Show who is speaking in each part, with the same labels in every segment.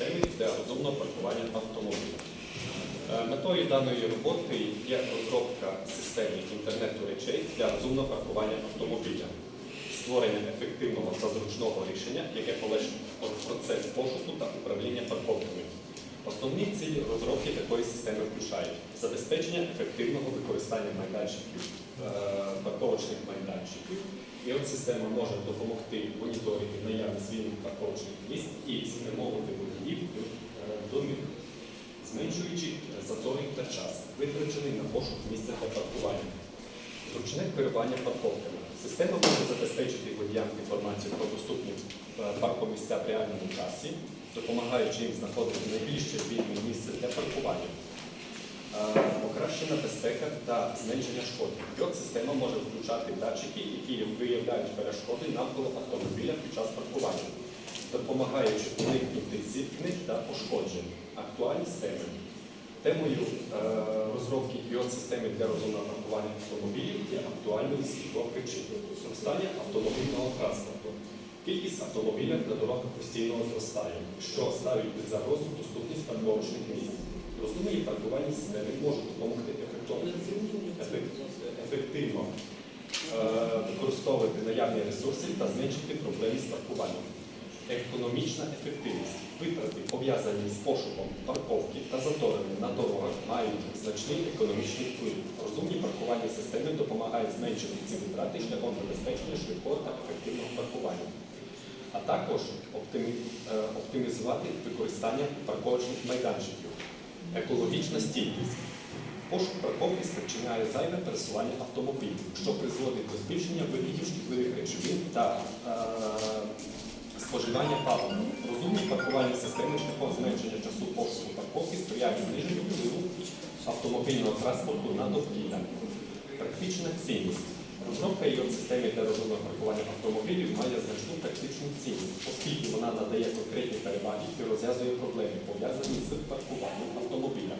Speaker 1: системи для розумного паркування автомобіля. Е, Метою даної роботи є розробка системи інтернету речей для розумного паркування автомобіля, створення ефективного та зручного рішення, яке полегшить процес пошуку та управління парковками. Основні цілі розробки такої системи включають забезпечення ефективного використання майданчиків, е, парковочних майданчиків. І от система може допомогти моніторити наявність вільних парковочних місць і спрямовувати водіїв до, е, до них, зменшуючи затори та час, витрачений на пошук місця для паркування. Зручне керування парковками. Система може забезпечити водіям інформацію про доступні е, паркомісця в реальному часі, допомагаючи їм знаходити найбільше вільне місце для паркування. Е, Покращена безпека та зменшення шкоди. От система може включати датчики, які виявляють перешкоди навколо автомобіля під час паркування, допомагаючи уникнути зіткнень та пошкоджень. Актуальні теми. Темою е, розробки біот-системи для розумного паркування автомобілів є актуальною світло причин зростання автомобільного транспорту. Кількість автомобілів на дорогах постійно зростає, що ставить під загрозу доступність парковочних місць. Розумні паркувальні системи можуть допомогти ефективно, ефективно е, використовувати наявні ресурси та зменшити проблеми з паркуванням. Економічна ефективність. Витрати, пов'язані з пошуком парковки та заторами на дорогах, мають значний економічний вплив. Розумні паркувальні системи допомагають зменшити ці витрати шляхом забезпечення швидкого та ефективного паркування, а також е, оптимізувати використання парковочних майданчиків. Екологічна стійкість. Пошук парковки спричиняє зайве пересування автомобілів, що призводить до збільшення викидів шкідливих речовин та е, споживання палива. Розумні паркувальні системи шляхом зменшення часу пошуку парковки сприяють зниженню впливу автомобільного транспорту на довкілля. Практична цінність. Розробка і системи для розумного паркування автомобілів має значну практичну цінність, оскільки вона надає конкретні переваги і розв'язує проблеми, пов'язані з паркуванням автомобіля.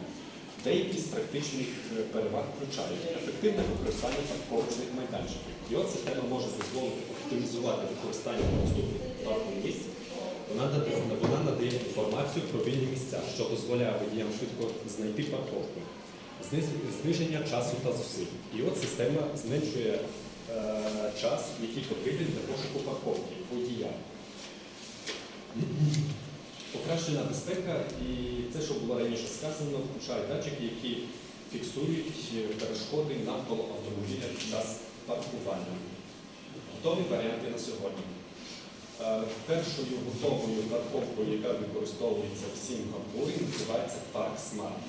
Speaker 1: Деякі з практичних е, переваг включають ефективне використання парковочних майданчиків. От система може дозволити оптимізувати використання доступних паркових місць. Вона надає, інформацію про вільні місця, що дозволяє водіям швидко знайти парковку, зниження часу та зусиль. І от система зменшує е, час, який потрібен для пошуку парковки водія. Покращена безпека і це, що було раніше сказано, включає датчики, які фіксують е, перешкоди навколо автомобіля під час паркування. Готові варіанти на сьогодні. Е, Першою готовою парковкою, яка використовується в Сінгапурі, називається Park Smart.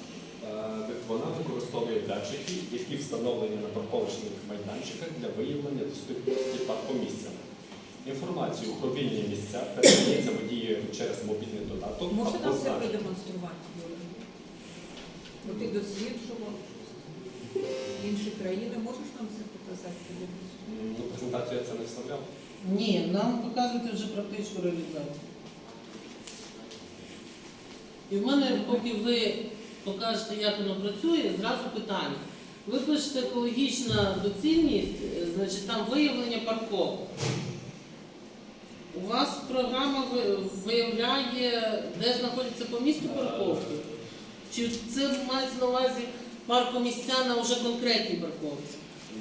Speaker 1: Е, Вона використовує датчики, які встановлені на парковочних майданчиках для виявлення доступності паркомісця. Інформацію про вільні місця передається водією через мобільний додаток
Speaker 2: Можна
Speaker 1: або
Speaker 2: нам це продемонструвати? Бо ти досліджував інші країни, можеш нам це показати?
Speaker 1: Ну, презентацію я це не вставляв.
Speaker 3: Ні, нам показуєте вже практичну реалізацію. І в мене, поки ви покажете, як воно працює, зразу питання. Ви пишете екологічна доцільність, е, значить там виявлення парковок. У вас програма виявляє, де знаходяться по місту парковки? Чи це мається на увазі паркомісця на вже конкретній парковці?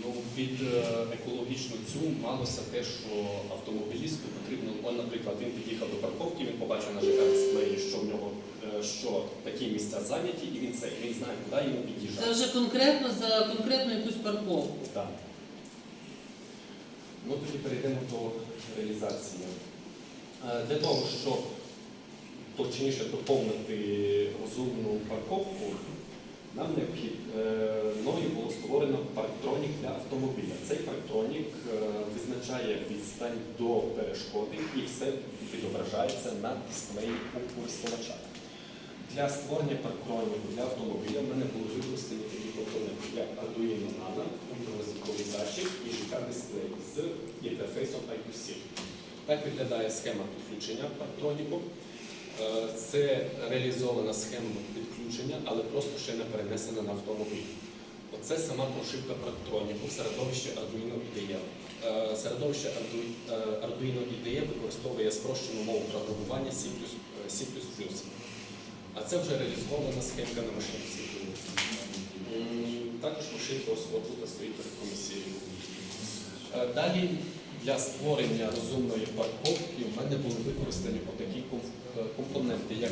Speaker 1: Ну, під е, екологічну цю малося те, що автомобілісту потрібно, он, наприклад, він під'їхав до парковки, він побачив на ЖК дисплеї, що в нього е, що такі місця зайняті, і він це і він знає, куди йому під'їжджати.
Speaker 3: Це вже конкретно за конкретну якусь парковку.
Speaker 1: Так. Ну, тоді перейдемо до реалізації. Е, Для того, щоб точніше доповнити розумну парковку, нам необхідно було створено парктронік для автомобіля. Цей парктронік е, визначає відстань до перешкоди і все відображається на дисплеї у користувача. Для створення парктроніку для автомобіля в мене були використані такі компоненти, як Arduino Nano, ультразвуковий датчик і ЖК-дисплей з інтерфейсом I2C. Так виглядає схема підключення парктроніку. Е, Це реалізована схема підключення, але просто ще не перенесена на автомобіль. Оце сама прошивка парктроніку в середовищі Arduino IDE. Е, Середовище е, Arduino IDE використовує спрощену мову програмування C++. А це вже реалізована схемка на машинці. Також ось отут стоїть перед комісією. Далі для створення розумної парковки в мене були використані отакі ком- е, компоненти, як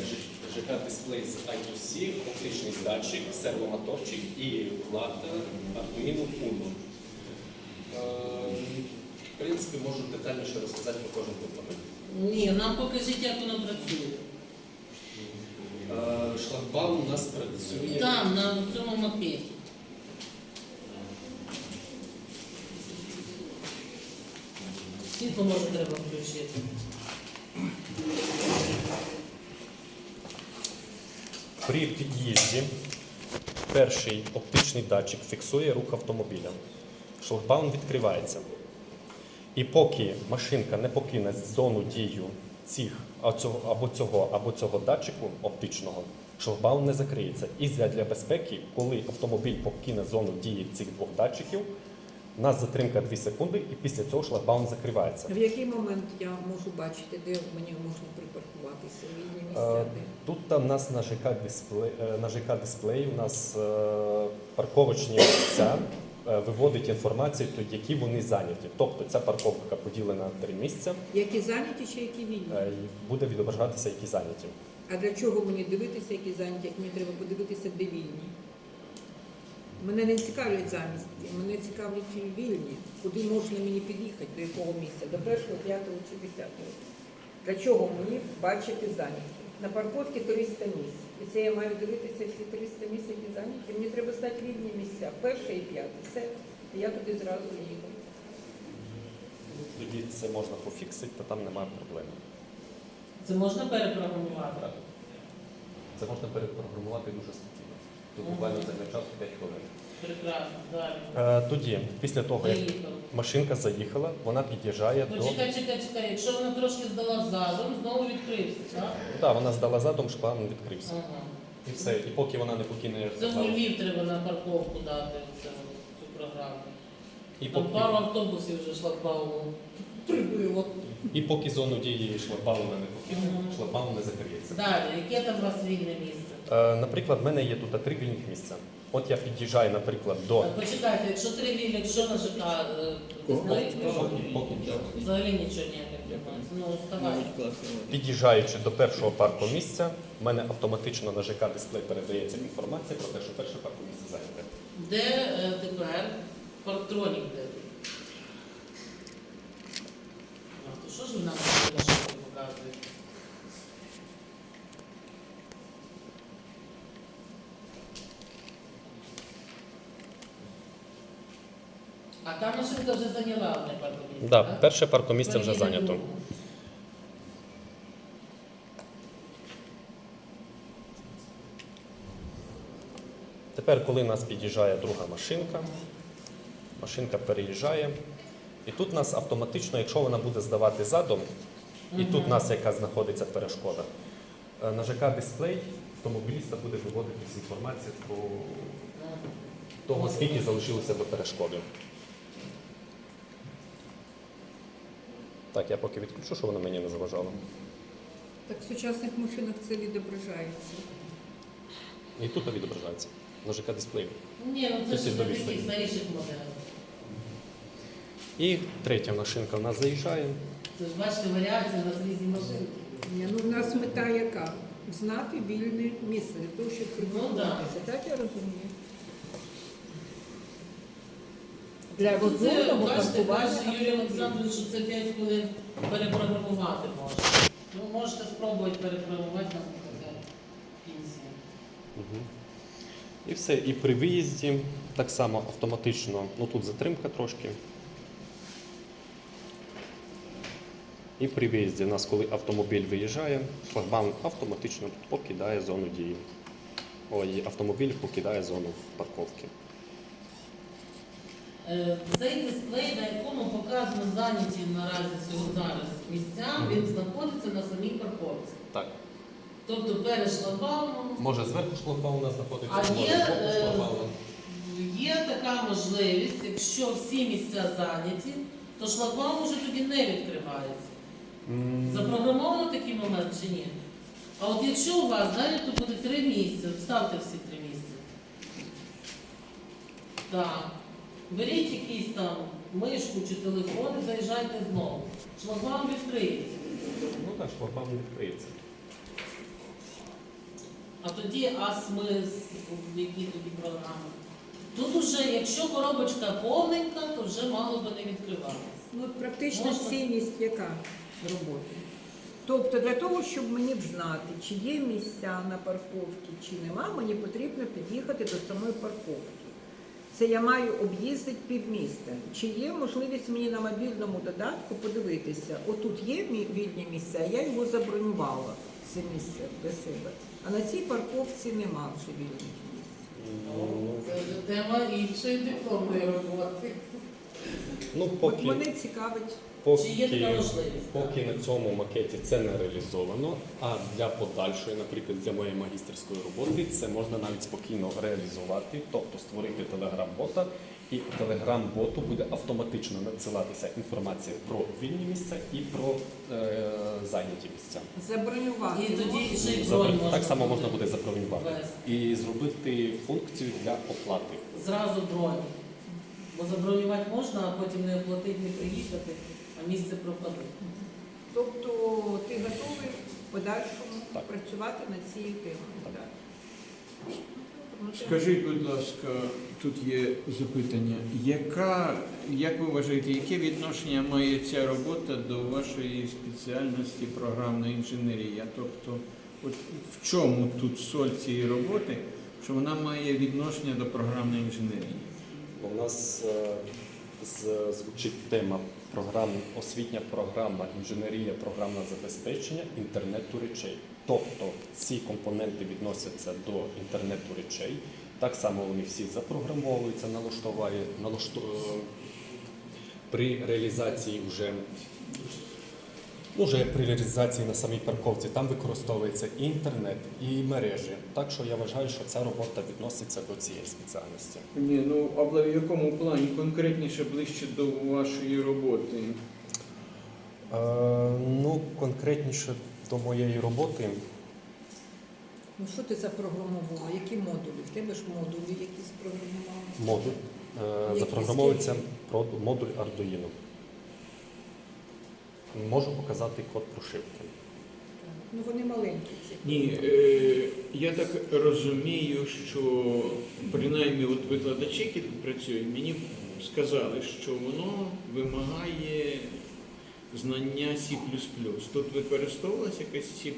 Speaker 1: ЖК-дисплей з I2C, оптичний датчик, сервомоторчик і плата Arduino Uno. Е, В принципі, можу детальніше розказати про кожен компонент.
Speaker 3: Ні, нам покажіть, як воно працює.
Speaker 1: Е, Шлагбаум у нас працює.
Speaker 3: Там, на цьому макеті. Світло може треба включити.
Speaker 1: При під'їзді перший оптичний датчик фіксує рух автомобіля. Шлагбаум відкривається. І поки машинка не покине зону дію цих або цього, або цього датчику оптичного, шлагбаум не закриється. І для безпеки, коли автомобіль покине зону дії цих двох датчиків, у нас затримка 2 секунди, і після цього шлагбаум закривається.
Speaker 2: В який момент я можу бачити, де мені можна припаркуватися, вільні місця,
Speaker 1: Е,
Speaker 2: де?
Speaker 1: Тут там у нас на ЖК дисплей, е, на ЖК дисплеї у нас е, парковочні місця виводить інформацію, то які вони зайняті. Тобто ця парковка поділена на три місця,
Speaker 2: Які зайняті чи які вільні?
Speaker 1: буде відображатися, які зайняті.
Speaker 2: А для чого мені дивитися, які зайняті, як мені треба подивитися, де вільні? Мене не цікавлять замість, мене цікавлять вільні. Куди можна мені під'їхати, до якого місця, до першого, п'ятого чи десятого. Для чого мені бачити зайняті? На парковці 300 місць. І це я маю дивитися всі 300 місць, які зайняті. Мені треба знати вільні місця, перше і п'яте. Все. І я туди зразу їду.
Speaker 1: Тоді це можна пофіксити, то там немає проблеми.
Speaker 3: Це можна перепрограмувати?
Speaker 1: Так. Це можна перепрограмувати дуже спокійно. Тут буквально займе часу 5 хвилин.
Speaker 3: Прекрасно, далі.
Speaker 1: Е, Тоді, після того, як машинка заїхала, вона під'їжджає
Speaker 3: Ну,
Speaker 1: до.
Speaker 3: чекай, чекай, чекай. Якщо вона трошки здала задом, знову відкрився, так?
Speaker 1: Так, вона здала задом, шлагбаум відкрився.
Speaker 3: Ага.
Speaker 1: І все. І поки вона не покине
Speaker 3: Це в Львів треба на парковку дати цю, цю програму.
Speaker 1: і
Speaker 3: Там
Speaker 1: поки,
Speaker 3: пару автобусів вже шлагбауму прибило.
Speaker 1: і поки зону дії шлагбаума не покине,
Speaker 3: Мгм.
Speaker 1: шлагбаум не закриється.
Speaker 3: Далі, яке там у вас вільне місце?
Speaker 1: Е, наприклад, в мене є тут три вільних місця. От я під'їжджаю, наприклад, до
Speaker 3: Так, Почекайте, якщо три вільні, якщо на ЖК, е,
Speaker 1: поки,
Speaker 3: знаєте,
Speaker 1: поки нічого.
Speaker 3: взагалі нічого ніяких немає. Ну, вставай.
Speaker 1: Під'їжджаючи до першого парку місця, в мене автоматично на ЖК дисплей передається інформація про те, що перше парку місце зайняте.
Speaker 3: Де е, тепер парктронік де? А, то що ж ви нам машинки показуєте? А та машинка вже зайняла одне парку місце,
Speaker 1: Да,
Speaker 3: так?
Speaker 1: перше парку місце вже зайнято. Тепер, коли у нас під'їжджає друга машинка, машинка переїжджає. І тут нас автоматично, якщо вона буде здавати задом, і тут у нас яка знаходиться перешкода, е, на ЖК дисплей автомобіліста буде виводитись інформація про того, скільки залишилося до перешкоди. Так, я поки відключу, щоб воно мені не заважало.
Speaker 2: Так в сучасних машинах це відображається.
Speaker 1: І тут відображається на ЖК дисплеї.
Speaker 3: Ні, ну це ж на таких старіших моделях.
Speaker 1: І третя машинка в нас заїжджає.
Speaker 3: Це ж бачите, варіації у нас різні машинки.
Speaker 2: Ні, Ну, в нас мета яка? Знати вільне місце для того, щоб припаркуватися. Так я розумію. Для
Speaker 3: Це,
Speaker 2: розумного
Speaker 3: бачите,
Speaker 2: паркування.
Speaker 3: Юрій Олександрович, що це 5 хвилин перепрограмувати можна. Ну, можете спробувати перепрограмувати нам показати в кінці.
Speaker 1: Угу. І все. І при виїзді так само автоматично, ну тут затримка трошки. І при виїзді у нас, коли автомобіль виїжджає, шлагбаум автоматично покидає зону дії. Ой, автомобіль покидає зону парковки.
Speaker 3: Е, Цей дисплей, на якому показано зайняті наразі цього зараз місця, він знаходиться на самій парковці.
Speaker 1: Так.
Speaker 3: Тобто перед шлагбаумом
Speaker 1: Може зверху шлагбаум знаходиться,
Speaker 3: А
Speaker 1: може
Speaker 3: є,
Speaker 1: збоку
Speaker 3: е, є така можливість, якщо всі місця зайняті, то шлагбаум уже тоді не відкривається. Запрограмовано такий момент чи ні? А от якщо у вас далі, то буде три місяці, от ставте всі три місяці. Так. Беріть якісь там мишку чи телефон і заїжджайте знову. Шлагбаум відкриється.
Speaker 1: Ну так, шлагбаум відкриється.
Speaker 3: А тоді а смисл, які тоді програми. Тут уже, якщо коробочка повненька, то вже мало би не відкриватися.
Speaker 2: Ну, от практична
Speaker 3: Можна?
Speaker 2: цінність яка роботи? Тобто для того, щоб мені знати, чи є місця на парковці, чи нема, мені потрібно під'їхати до самої парковки. Це я маю об'їздити півміста. Чи є можливість мені на мобільному додатку подивитися, отут є вільні місця, я його забронювала, це місце для себе. А на цій парковці нема вже вільних місць.
Speaker 3: Це вже тема іншої дипломної роботи.
Speaker 1: Ну,
Speaker 2: От
Speaker 1: поки,
Speaker 2: мене цікавить.
Speaker 3: Чи є така можливість?
Speaker 1: поки на цьому макеті це не реалізовано, а для подальшої, наприклад, для моєї магістерської роботи, це можна навіть спокійно реалізувати, тобто створити телеграм-бота, і телеграм-боту буде автоматично надсилатися інформація про вільні місця і про е, зайняті місця.
Speaker 2: Забронювати.
Speaker 3: І тоді ще й
Speaker 1: Забр-
Speaker 3: бронь можна
Speaker 1: Так само можна буде забронювати
Speaker 3: ввести.
Speaker 1: і зробити функцію для оплати.
Speaker 3: Зразу бронь. Бо забронювати можна, а потім не оплатити, не приїхати, а місце пропаде.
Speaker 2: Тобто ти готовий в подальшому
Speaker 1: Так.
Speaker 2: працювати над цією темою.
Speaker 1: Так.
Speaker 2: Ну,
Speaker 4: Скажіть, будь ласка, тут є запитання. Яка, як ви вважаєте, яке відношення має ця робота до вашої спеціальності програмна інженерія? Тобто, от в чому тут соль цієї роботи, що вона має відношення до програмної інженерії?
Speaker 1: У нас е, звучить тема програм, освітня програма інженерія, програмне забезпечення інтернету речей. Тобто ці компоненти відносяться до інтернету речей. Так само вони всі запрограмовуються, налаштовує, налашту... е, при реалізації вже. Ну, вже при реалізації на самій парковці там використовується і інтернет, і мережі. Так що я вважаю, що ця робота відноситься до цієї спеціальності.
Speaker 4: Ні, ну але в якому плані конкретніше ближче до вашої роботи?
Speaker 1: Е, ну, конкретніше до моєї роботи.
Speaker 2: Ну що ти запрограмувала? Які модулі? В тебе ж модулі якісь програмувалися?
Speaker 1: Модуль е, запрограмовується модуль Arduino. Можу показати код прошивки.
Speaker 2: Ну вони маленькі ці.
Speaker 4: Ні, е, я так розумію, що принаймні от викладачі, які тут працюють, мені сказали, що воно вимагає знання C++. Тут використовувалася якась C++,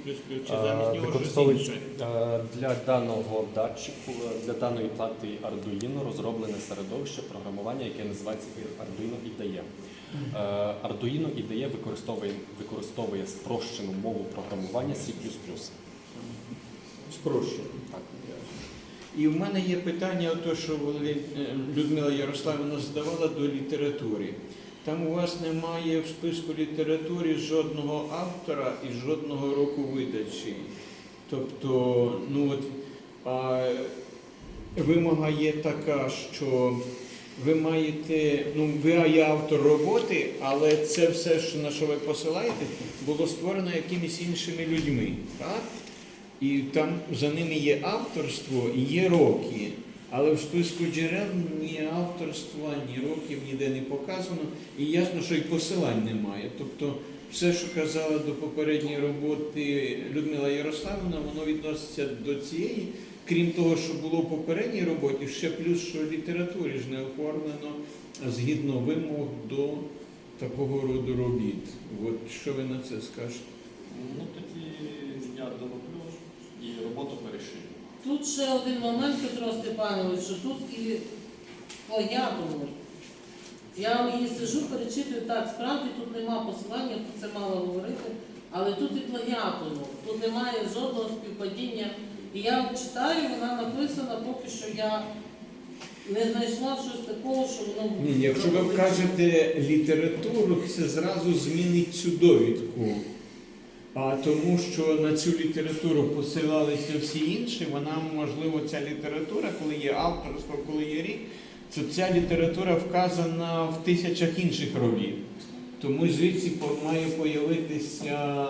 Speaker 4: чи замість нього щось
Speaker 1: використовується
Speaker 4: інше?
Speaker 1: е, для даного датчику, е, для даної плати Arduino розроблене середовище програмування, яке називається Arduino IDE. Е, Arduino IDE використовує, використовує спрощену мову програмування C++.
Speaker 4: Спрощено.
Speaker 1: Так.
Speaker 4: І в мене є питання, ото, що е, Людмила Ярославівна задавала до літератури. Там у вас немає в списку літератури жодного автора і жодного року видачі. Тобто, ну от а, вимога є така, що ви маєте, ну ви є автор роботи, але це все, що на що ви посилаєте, було створено якимись іншими людьми. Так? І там за ними є авторство і є роки. Але в списку джерел ні авторства, ні років ніде не показано. І ясно, що і посилань немає. Тобто все, що казала до попередньої роботи Людмила Ярославівна, воно відноситься до цієї. Крім того, що було в попередній роботі, ще плюс, що в літературі ж не оформлено згідно вимог до такого роду робіт. От що ви на це скажете?
Speaker 1: Ну тоді я дороблю і роботу перешию.
Speaker 3: Тут ще один момент, Петро Степанович, що тут і плагіатом. Я вам її сижу, перечитую, так, справді тут нема посилання, про це мало говорити, але тут і плагіатом. Тут немає жодного співпадіння. І я от читаю, вона написана, поки що я не знайшла щось такого, що воно
Speaker 4: Ні, якщо ви вкажете літературу, це зразу змінить цю довідку. А тому, що на цю літературу посилалися всі інші, вона, можливо, ця література, коли є авторство, коли є рік, це ця література вказана в тисячах інших робіт. Тому звідси має появитися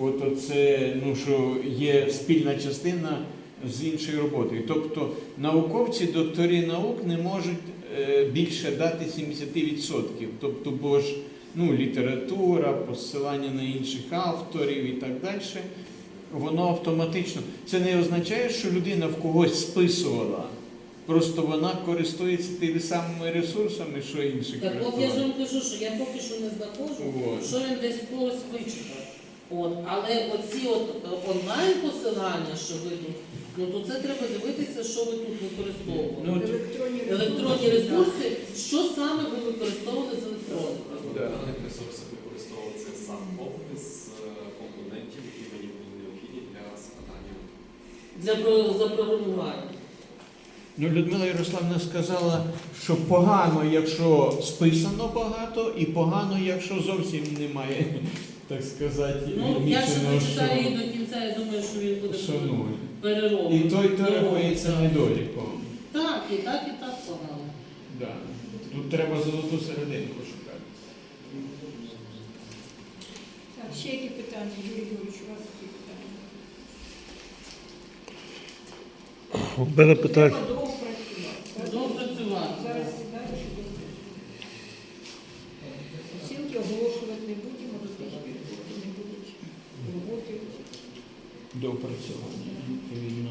Speaker 4: от оце, ну, що є спільна частина з іншою роботою. Тобто науковці, доктори наук не можуть е, більше дати 70%. Тобто, бо ж ну, література, посилання на інших авторів і так далі, воно автоматично. Це не означає, що людина в когось списувала. Просто вона користується тими самими ресурсами, що інші
Speaker 3: Так от я ж вам кажу, що я поки що не знаходжу, що він десь когось вичитав. От, але оці от е, онлайн посилання, що ви тут, ну то це треба дивитися, що ви тут використовували.
Speaker 4: Ну,
Speaker 2: електронні
Speaker 3: Електронні ресурси, що саме ви використовували з електроникою?
Speaker 1: В даних ресурсах використовується сам опис е, компонентів, які мені були необхідні для складання.
Speaker 3: Для запрограмування.
Speaker 4: Ну, Людмила Ярославна сказала, що погано, якщо списано багато, і погано, якщо зовсім немає, так сказати,
Speaker 3: Ну, я ще
Speaker 4: міченого,
Speaker 3: прочитаю її до кінця, я думаю, що він буде перероблений.
Speaker 4: І той, то рахується
Speaker 3: так.
Speaker 4: недоліком.
Speaker 3: Так, і так, і так погано.
Speaker 4: Да. Тут треба золоту середину пошукати.
Speaker 2: Так, ще які питання, Юрій Юрійович, у вас які питання?
Speaker 5: У мене питання.
Speaker 2: Треба. Не будуть роботи.
Speaker 4: До опрацювання. Відповідно,